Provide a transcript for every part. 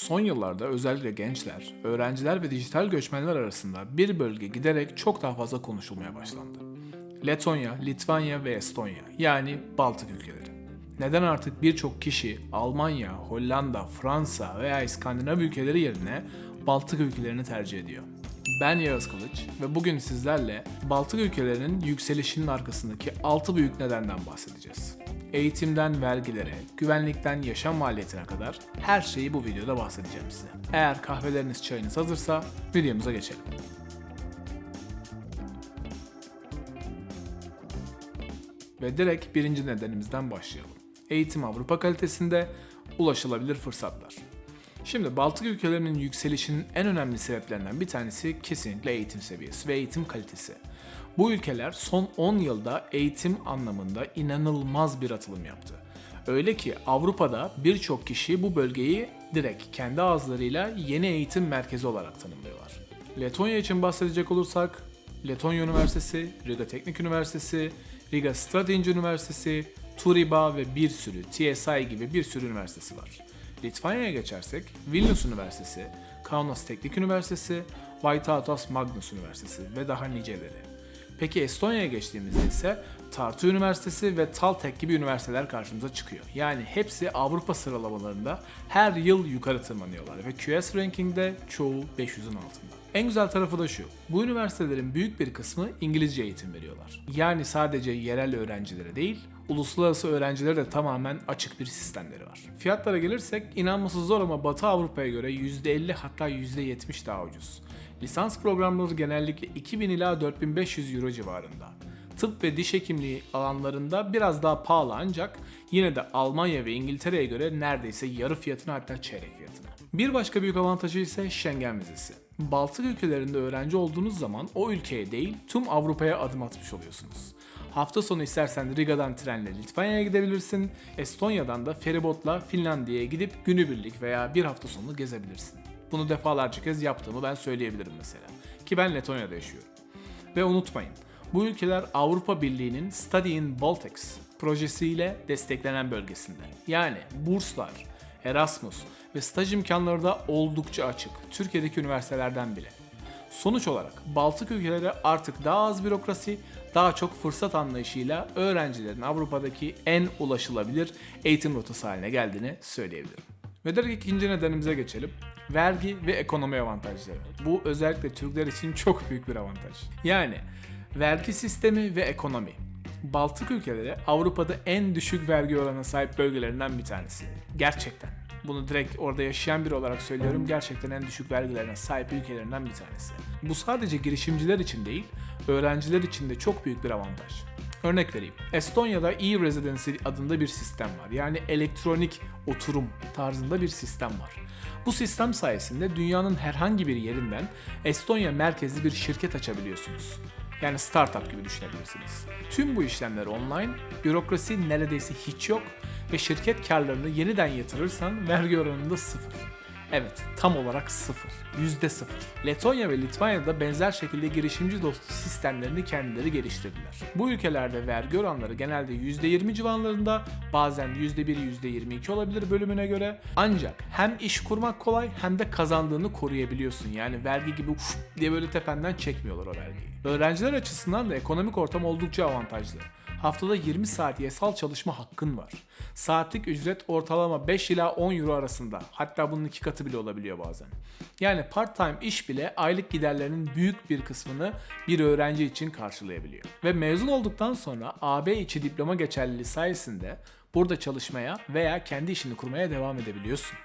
Son yıllarda özellikle gençler, öğrenciler ve dijital göçmenler arasında bir bölge giderek çok daha fazla konuşulmaya başlandı. Letonya, Litvanya ve Estonya yani Baltık ülkeleri. Neden artık birçok kişi Almanya, Hollanda, Fransa veya İskandinav ülkeleri yerine Baltık ülkelerini tercih ediyor? Ben Yağız Kılıç ve bugün sizlerle Baltık ülkelerinin yükselişinin arkasındaki 6 büyük nedenden bahsedeceğiz. Eğitimden vergilere, güvenlikten yaşam maliyetine kadar her şeyi bu videoda bahsedeceğim size. Eğer kahveleriniz çayınız hazırsa videomuza geçelim. Ve direkt birinci nedenimizden başlayalım. Eğitim Avrupa kalitesinde ulaşılabilir fırsatlar. Şimdi Baltık ülkelerinin yükselişinin en önemli sebeplerinden bir tanesi kesinlikle eğitim seviyesi ve eğitim kalitesi. Bu ülkeler son 10 yılda eğitim anlamında inanılmaz bir atılım yaptı. Öyle ki Avrupa'da birçok kişi bu bölgeyi direkt kendi ağızlarıyla yeni eğitim merkezi olarak tanımlıyorlar. Letonya için bahsedecek olursak, Letonya Üniversitesi, Riga Teknik Üniversitesi, Riga Strateji Üniversitesi, Turiba ve bir sürü TSI gibi bir sürü üniversitesi var. Litvanya'ya geçersek Vilnius Üniversitesi, Kaunas Teknik Üniversitesi, Vaitautas Magnus Üniversitesi ve daha niceleri. Peki Estonya'ya geçtiğimizde ise Tartu Üniversitesi ve Taltek gibi üniversiteler karşımıza çıkıyor. Yani hepsi Avrupa sıralamalarında her yıl yukarı tırmanıyorlar ve QS rankingde çoğu 500'ün altında. En güzel tarafı da şu. Bu üniversitelerin büyük bir kısmı İngilizce eğitim veriyorlar. Yani sadece yerel öğrencilere değil, uluslararası öğrencilere de tamamen açık bir sistemleri var. Fiyatlara gelirsek inanması zor ama Batı Avrupa'ya göre %50 hatta %70 daha ucuz. Lisans programları genellikle 2000 ila 4500 euro civarında. Tıp ve diş hekimliği alanlarında biraz daha pahalı ancak yine de Almanya ve İngiltere'ye göre neredeyse yarı fiyatına hatta çeyrek fiyatına. Bir başka büyük avantajı ise Schengen vizesi. Baltık ülkelerinde öğrenci olduğunuz zaman o ülkeye değil tüm Avrupa'ya adım atmış oluyorsunuz. Hafta sonu istersen Riga'dan trenle Litvanya'ya gidebilirsin, Estonya'dan da feribotla Finlandiya'ya gidip günübirlik veya bir hafta sonu gezebilirsin. Bunu defalarca kez yaptığımı ben söyleyebilirim mesela. Ki ben Letonya'da yaşıyorum. Ve unutmayın, bu ülkeler Avrupa Birliği'nin Study in Baltics projesiyle desteklenen bölgesinde. Yani burslar, Erasmus ve staj imkanları da oldukça açık. Türkiye'deki üniversitelerden bile. Sonuç olarak Baltık ülkeleri artık daha az bürokrasi, daha çok fırsat anlayışıyla öğrencilerin Avrupa'daki en ulaşılabilir eğitim rotası haline geldiğini söyleyebilirim. Ve direkt ikinci nedenimize geçelim. Vergi ve ekonomi avantajları. Bu özellikle Türkler için çok büyük bir avantaj. Yani vergi sistemi ve ekonomi. Baltık ülkeleri Avrupa'da en düşük vergi oranına sahip bölgelerinden bir tanesi. Gerçekten. Bunu direkt orada yaşayan biri olarak söylüyorum. Gerçekten en düşük vergilerine sahip ülkelerinden bir tanesi. Bu sadece girişimciler için değil, öğrenciler için de çok büyük bir avantaj. Örnek vereyim. Estonya'da e-residency adında bir sistem var. Yani elektronik oturum tarzında bir sistem var. Bu sistem sayesinde dünyanın herhangi bir yerinden Estonya merkezli bir şirket açabiliyorsunuz. Yani startup gibi düşünebilirsiniz. Tüm bu işlemler online, bürokrasi neredeyse hiç yok ve şirket karlarını yeniden yatırırsan vergi oranında sıfır. Evet, tam olarak sıfır. Yüzde sıfır. Letonya ve Litvanya'da benzer şekilde girişimci dostu sistemlerini kendileri geliştirdiler. Bu ülkelerde vergi oranları genelde %20 civarlarında, bazen %1, %22 olabilir bölümüne göre. Ancak hem iş kurmak kolay hem de kazandığını koruyabiliyorsun. Yani vergi gibi uf diye böyle tependen çekmiyorlar o vergiyi. Öğrenciler açısından da ekonomik ortam oldukça avantajlı. Haftada 20 saat yasal çalışma hakkın var. Saatlik ücret ortalama 5 ila 10 euro arasında. Hatta bunun iki katı bile olabiliyor bazen. Yani part-time iş bile aylık giderlerinin büyük bir kısmını bir öğrenci için karşılayabiliyor. Ve mezun olduktan sonra AB içi diploma geçerliliği sayesinde burada çalışmaya veya kendi işini kurmaya devam edebiliyorsun.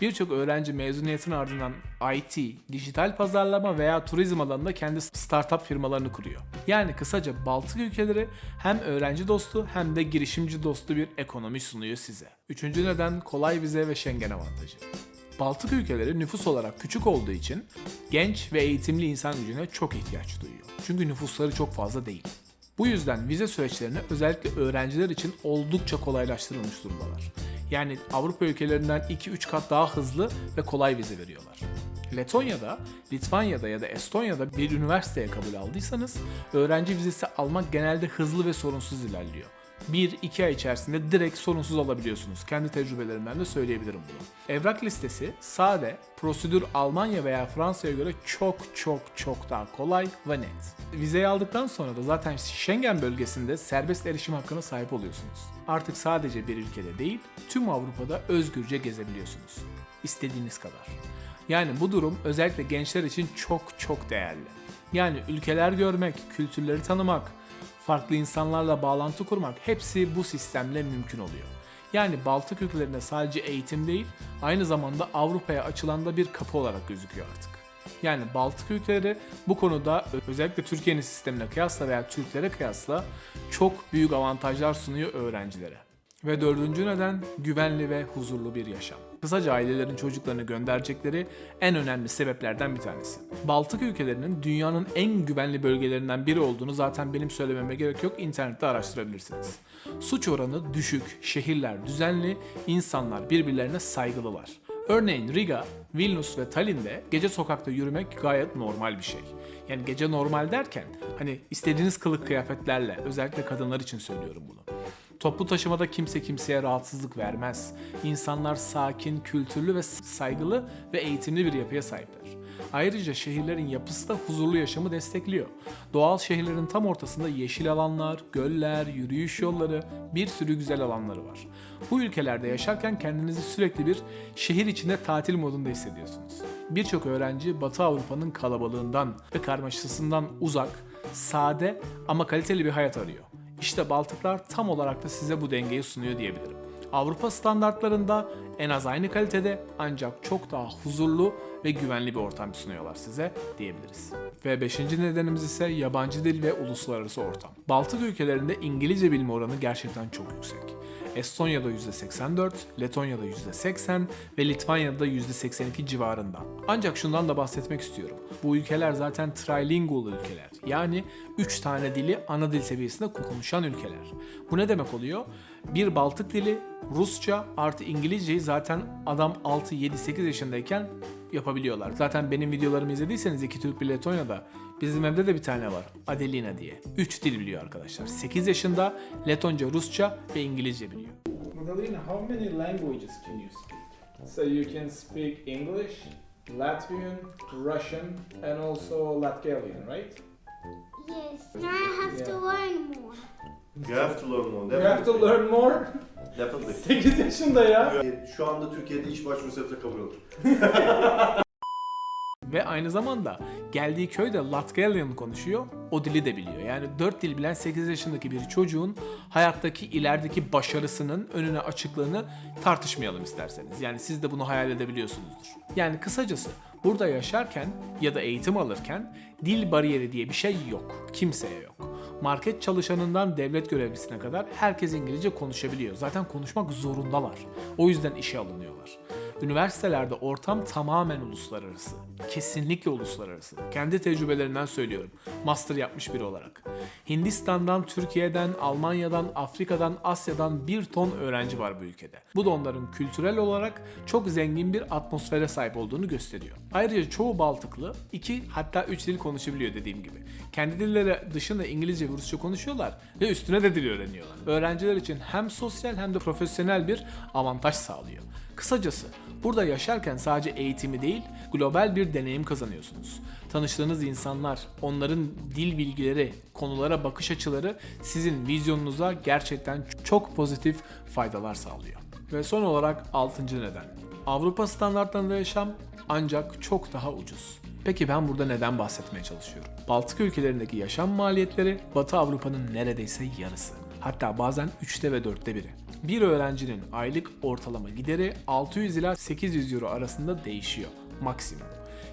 Birçok öğrenci mezuniyetin ardından IT, dijital pazarlama veya turizm alanında kendi startup firmalarını kuruyor. Yani kısaca Baltık ülkeleri hem öğrenci dostu hem de girişimci dostu bir ekonomi sunuyor size. Üçüncü neden kolay vize ve Schengen avantajı. Baltık ülkeleri nüfus olarak küçük olduğu için genç ve eğitimli insan gücüne çok ihtiyaç duyuyor. Çünkü nüfusları çok fazla değil. Bu yüzden vize süreçlerini özellikle öğrenciler için oldukça kolaylaştırılmış durumdalar. Yani Avrupa ülkelerinden 2-3 kat daha hızlı ve kolay vize veriyorlar. Letonya'da, Litvanya'da ya da Estonya'da bir üniversiteye kabul aldıysanız öğrenci vizesi almak genelde hızlı ve sorunsuz ilerliyor. 1-2 ay içerisinde direkt sorunsuz alabiliyorsunuz. Kendi tecrübelerimden de söyleyebilirim bunu. Evrak listesi sade, prosedür Almanya veya Fransa'ya göre çok çok çok daha kolay ve net. Vizeyi aldıktan sonra da zaten Schengen bölgesinde serbest erişim hakkına sahip oluyorsunuz. Artık sadece bir ülkede değil, tüm Avrupa'da özgürce gezebiliyorsunuz. İstediğiniz kadar. Yani bu durum özellikle gençler için çok çok değerli. Yani ülkeler görmek, kültürleri tanımak, farklı insanlarla bağlantı kurmak hepsi bu sistemle mümkün oluyor. Yani Baltık ülkelerinde sadece eğitim değil, aynı zamanda Avrupa'ya açılan da bir kapı olarak gözüküyor artık. Yani Baltık ülkeleri bu konuda özellikle Türkiye'nin sistemine kıyasla veya Türklere kıyasla çok büyük avantajlar sunuyor öğrencilere. Ve dördüncü neden güvenli ve huzurlu bir yaşam. Kısaca ailelerin çocuklarını gönderecekleri en önemli sebeplerden bir tanesi. Baltık ülkelerinin dünyanın en güvenli bölgelerinden biri olduğunu zaten benim söylememe gerek yok. internette araştırabilirsiniz. Suç oranı düşük, şehirler düzenli, insanlar birbirlerine saygılılar. Örneğin Riga, Vilnius ve Tallinn'de gece sokakta yürümek gayet normal bir şey. Yani gece normal derken hani istediğiniz kılık kıyafetlerle özellikle kadınlar için söylüyorum bunu. Toplu taşımada kimse kimseye rahatsızlık vermez. İnsanlar sakin, kültürlü ve saygılı ve eğitimli bir yapıya sahipler. Ayrıca şehirlerin yapısı da huzurlu yaşamı destekliyor. Doğal şehirlerin tam ortasında yeşil alanlar, göller, yürüyüş yolları, bir sürü güzel alanları var. Bu ülkelerde yaşarken kendinizi sürekli bir şehir içinde tatil modunda hissediyorsunuz. Birçok öğrenci Batı Avrupa'nın kalabalığından ve karmaşasından uzak, sade ama kaliteli bir hayat arıyor. İşte Baltıklar tam olarak da size bu dengeyi sunuyor diyebilirim. Avrupa standartlarında en az aynı kalitede ancak çok daha huzurlu ve güvenli bir ortam sunuyorlar size diyebiliriz. Ve beşinci nedenimiz ise yabancı dil ve uluslararası ortam. Baltık ülkelerinde İngilizce bilme oranı gerçekten çok yüksek. Estonya'da %84, Letonya'da %80 ve Litvanya'da %82 civarında. Ancak şundan da bahsetmek istiyorum. Bu ülkeler zaten trilingual ülkeler. Yani 3 tane dili ana dil seviyesinde konuşan ülkeler. Bu ne demek oluyor? Bir Baltık dili, Rusça artı İngilizceyi zaten adam 6, 7, 8 yaşındayken yapabiliyorlar. Zaten benim videolarımı izlediyseniz iki Türk bir Letonya'da bizim evde de bir tane var. Adelina diye. 3 dil biliyor arkadaşlar. 8 yaşında Letonca, Rusça ve İngilizce biliyor. Madalina, how many languages can you speak? So you can speak English, Latvian, Russian and also Latgalian, right? Yes. Now I have to learn more. You have to learn more. You have to learn more. Definitely. 8 yaşında ya. Şu anda Türkiye'de iş başvurusu yapsa kabul olur. Ve aynı zamanda geldiği köyde Latgalian konuşuyor, o dili de biliyor. Yani 4 dil bilen 8 yaşındaki bir çocuğun hayattaki ilerideki başarısının önüne açıklığını tartışmayalım isterseniz. Yani siz de bunu hayal edebiliyorsunuzdur. Yani kısacası burada yaşarken ya da eğitim alırken dil bariyeri diye bir şey yok. Kimseye yok. Market çalışanından devlet görevlisine kadar herkes İngilizce konuşabiliyor. Zaten konuşmak zorundalar. O yüzden işe alınıyorlar. Üniversitelerde ortam tamamen uluslararası. Kesinlikle uluslararası. Kendi tecrübelerinden söylüyorum. Master yapmış biri olarak. Hindistan'dan, Türkiye'den, Almanya'dan, Afrika'dan, Asya'dan bir ton öğrenci var bu ülkede. Bu da onların kültürel olarak çok zengin bir atmosfere sahip olduğunu gösteriyor. Ayrıca çoğu Baltıklı iki hatta üç dil konuşabiliyor dediğim gibi. Kendi dilleri dışında İngilizce ve Rusça konuşuyorlar ve üstüne de dil öğreniyorlar. Öğrenciler için hem sosyal hem de profesyonel bir avantaj sağlıyor. Kısacası burada yaşarken sadece eğitimi değil, global bir deneyim kazanıyorsunuz. Tanıştığınız insanlar, onların dil bilgileri, konulara bakış açıları sizin vizyonunuza gerçekten çok pozitif faydalar sağlıyor. Ve son olarak 6. neden. Avrupa standartlarında yaşam ancak çok daha ucuz. Peki ben burada neden bahsetmeye çalışıyorum? Baltık ülkelerindeki yaşam maliyetleri Batı Avrupa'nın neredeyse yarısı. Hatta bazen 3'te ve 4'te biri. Bir öğrencinin aylık ortalama gideri 600 ila 800 euro arasında değişiyor maksimum.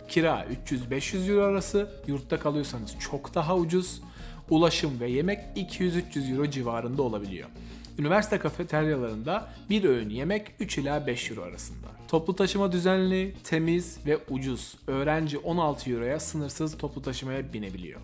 Kira 300-500 euro arası, yurtta kalıyorsanız çok daha ucuz. Ulaşım ve yemek 200-300 euro civarında olabiliyor. Üniversite kafeteryalarında bir öğün yemek 3 ila 5 euro arasında. Toplu taşıma düzenli, temiz ve ucuz. Öğrenci 16 euroya sınırsız toplu taşımaya binebiliyor.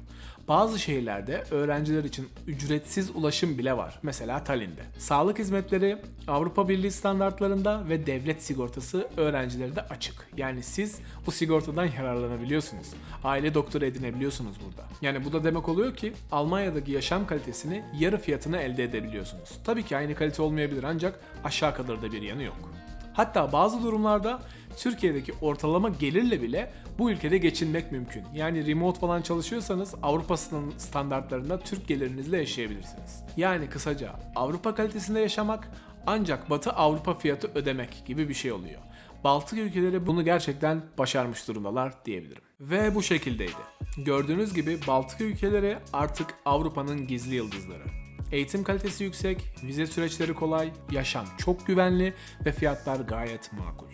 Bazı şehirlerde öğrenciler için ücretsiz ulaşım bile var. Mesela Tallinn'de. Sağlık hizmetleri Avrupa Birliği standartlarında ve devlet sigortası öğrencilere de açık. Yani siz bu sigortadan yararlanabiliyorsunuz. Aile doktoru edinebiliyorsunuz burada. Yani bu da demek oluyor ki Almanya'daki yaşam kalitesini yarı fiyatına elde edebiliyorsunuz. Tabii ki aynı kalite olmayabilir ancak aşağı kadar da bir yanı yok. Hatta bazı durumlarda Türkiye'deki ortalama gelirle bile bu ülkede geçinmek mümkün. Yani remote falan çalışıyorsanız Avrupa stan- standartlarında Türk gelirinizle yaşayabilirsiniz. Yani kısaca Avrupa kalitesinde yaşamak ancak Batı Avrupa fiyatı ödemek gibi bir şey oluyor. Baltık ülkeleri bunu gerçekten başarmış durumdalar diyebilirim. Ve bu şekildeydi. Gördüğünüz gibi Baltık ülkeleri artık Avrupa'nın gizli yıldızları. Eğitim kalitesi yüksek, vize süreçleri kolay, yaşam çok güvenli ve fiyatlar gayet makul.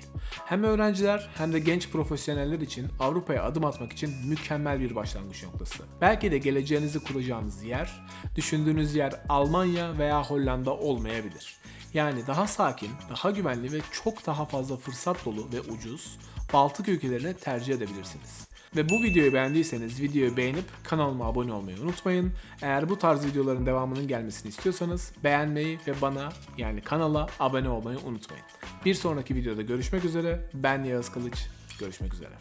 Hem öğrenciler hem de genç profesyoneller için Avrupa'ya adım atmak için mükemmel bir başlangıç noktası. Belki de geleceğinizi kuracağınız yer, düşündüğünüz yer Almanya veya Hollanda olmayabilir. Yani daha sakin, daha güvenli ve çok daha fazla fırsat dolu ve ucuz Baltık ülkelerini tercih edebilirsiniz. Ve bu videoyu beğendiyseniz videoyu beğenip kanalıma abone olmayı unutmayın. Eğer bu tarz videoların devamının gelmesini istiyorsanız beğenmeyi ve bana yani kanala abone olmayı unutmayın. Bir sonraki videoda görüşmek üzere. Ben Yağız Kılıç. Görüşmek üzere.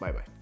Bay bay.